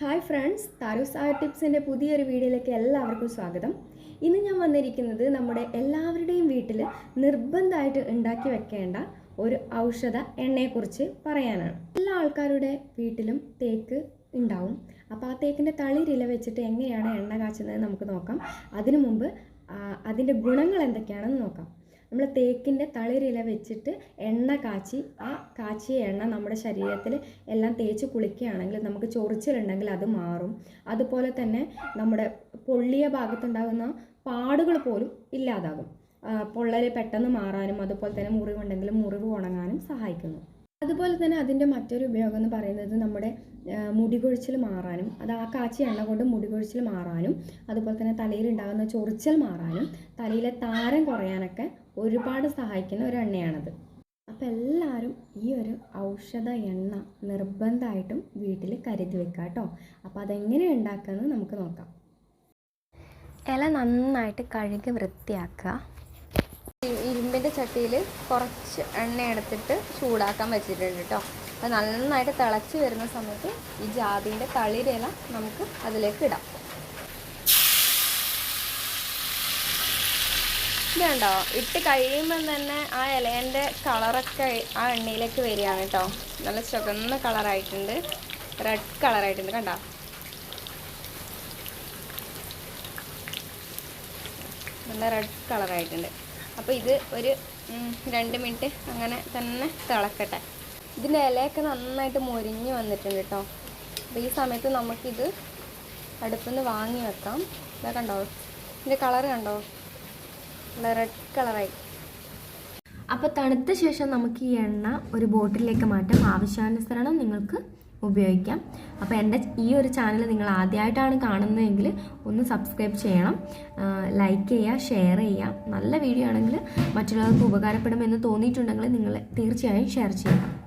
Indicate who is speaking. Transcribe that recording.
Speaker 1: hi friends താരൂസ് ആ ടിപ്സിൻ്റെ പുതിയൊരു വീഡിയോയിലേക്ക് എല്ലാവർക്കും സ്വാഗതം ഇന്ന് ഞാൻ വന്നിരിക്കുന്നത് നമ്മുടെ എല്ലാവരുടെയും വീട്ടിൽ നിർബന്ധമായിട്ട് ഉണ്ടാക്കി വെക്കേണ്ട ഒരു ഔഷധ എണ്ണയെക്കുറിച്ച് പറയാനാണ് എല്ലാ ആൾക്കാരുടെ വീട്ടിലും തേക്ക് ഉണ്ടാവും അപ്പോൾ ആ തേക്കിൻ്റെ തളിരില വെച്ചിട്ട് എങ്ങനെയാണ് എണ്ണ കാച്ചുന്നത് നമുക്ക് നോക്കാം അതിനു മുമ്പ് അതിൻ്റെ ഗുണങ്ങൾ എന്തൊക്കെയാണെന്ന് നോക്കാം നമ്മൾ തേക്കിൻ്റെ തളിരില വെച്ചിട്ട് എണ്ണ കാച്ചി ആ കാച്ചിയ എണ്ണ നമ്മുടെ ശരീരത്തിൽ എല്ലാം തേച്ച് കുളിക്കുകയാണെങ്കിൽ നമുക്ക് ചൊറിച്ചിലുണ്ടെങ്കിൽ അത് മാറും അതുപോലെ തന്നെ നമ്മുടെ പൊള്ളിയ ഭാഗത്തുണ്ടാകുന്ന പാടുകൾ പോലും ഇല്ലാതാകും പൊള്ളൽ പെട്ടെന്ന് മാറാനും അതുപോലെ തന്നെ മുറിവുണ്ടെങ്കിൽ മുറിവ് ഉണങ്ങാനും സഹായിക്കുന്നു അതുപോലെ തന്നെ അതിൻ്റെ മറ്റൊരു ഉപയോഗം എന്ന് പറയുന്നത് നമ്മുടെ മുടി കൊഴിച്ചിൽ മാറാനും അത് ആ കാച്ചി എണ്ണ കൊണ്ട് മുടി കൊഴിച്ചിൽ മാറാനും അതുപോലെ തന്നെ തലയിൽ ഉണ്ടാകുന്ന ചൊറിച്ചൽ മാറാനും തലയിലെ താരം കുറയാനൊക്കെ ഒരുപാട് സഹായിക്കുന്ന ഒരു എണ്ണയാണത് അപ്പോൾ എല്ലാവരും ഈ ഒരു ഔഷധ എണ്ണ നിർബന്ധമായിട്ടും വീട്ടിൽ കരുതി വെക്കുക കേട്ടോ അപ്പോൾ അതെങ്ങനെ ഉണ്ടാക്കുക നമുക്ക് നോക്കാം ഇല നന്നായിട്ട് കഴുകി വൃത്തിയാക്കുക ഇരുമ്പിൻ്റെ ചട്ടിയിൽ കുറച്ച് എണ്ണ എടുത്തിട്ട് ചൂടാക്കാൻ വെച്ചിട്ടുണ്ട് കേട്ടോ അത് നന്നായിട്ട് തിളച്ച് വരുന്ന സമയത്ത് ഈ ജാതിൻ്റെ തളിരില നമുക്ക് അതിലേക്ക് ഇടാം ണ്ടോ ഇട്ട് കഴിയുമ്പം തന്നെ ആ ഇലേൻ്റെ കളറൊക്കെ ആ എണ്ണയിലേക്ക് വരികയാണ് കേട്ടോ നല്ല ചുവന്ന കളറായിട്ടുണ്ട് റെഡ് കളറായിട്ടുണ്ട് കണ്ടോ നല്ല റെഡ് കളറായിട്ടുണ്ട് അപ്പോൾ ഇത് ഒരു രണ്ട് മിനിറ്റ് അങ്ങനെ തന്നെ തിളക്കട്ടെ ഇതിൻ്റെ ഇലയൊക്കെ നന്നായിട്ട് മുരിഞ്ഞ് വന്നിട്ടുണ്ട് കേട്ടോ അപ്പോൾ ഈ സമയത്ത് നമുക്കിത് അടുപ്പിന്ന് വാങ്ങി വെക്കാം ഇതാ കണ്ടോ ഇതിൻ്റെ കളർ കണ്ടോ റെഡ് കളറായി അപ്പോൾ തണുത്ത ശേഷം നമുക്ക് ഈ എണ്ണ ഒരു ബോട്ടിലേക്ക് മാറ്റാം ആവശ്യാനുസരണം നിങ്ങൾക്ക് ഉപയോഗിക്കാം അപ്പോൾ എൻ്റെ ഈ ഒരു ചാനൽ നിങ്ങൾ ആദ്യമായിട്ടാണ് കാണുന്നതെങ്കിൽ ഒന്ന് സബ്സ്ക്രൈബ് ചെയ്യണം ലൈക്ക് ചെയ്യുക ഷെയർ ചെയ്യുക നല്ല വീഡിയോ ആണെങ്കിൽ മറ്റുള്ളവർക്ക് ഉപകാരപ്പെടുമെന്ന് തോന്നിയിട്ടുണ്ടെങ്കിൽ നിങ്ങൾ തീർച്ചയായും ഷെയർ ചെയ്യണം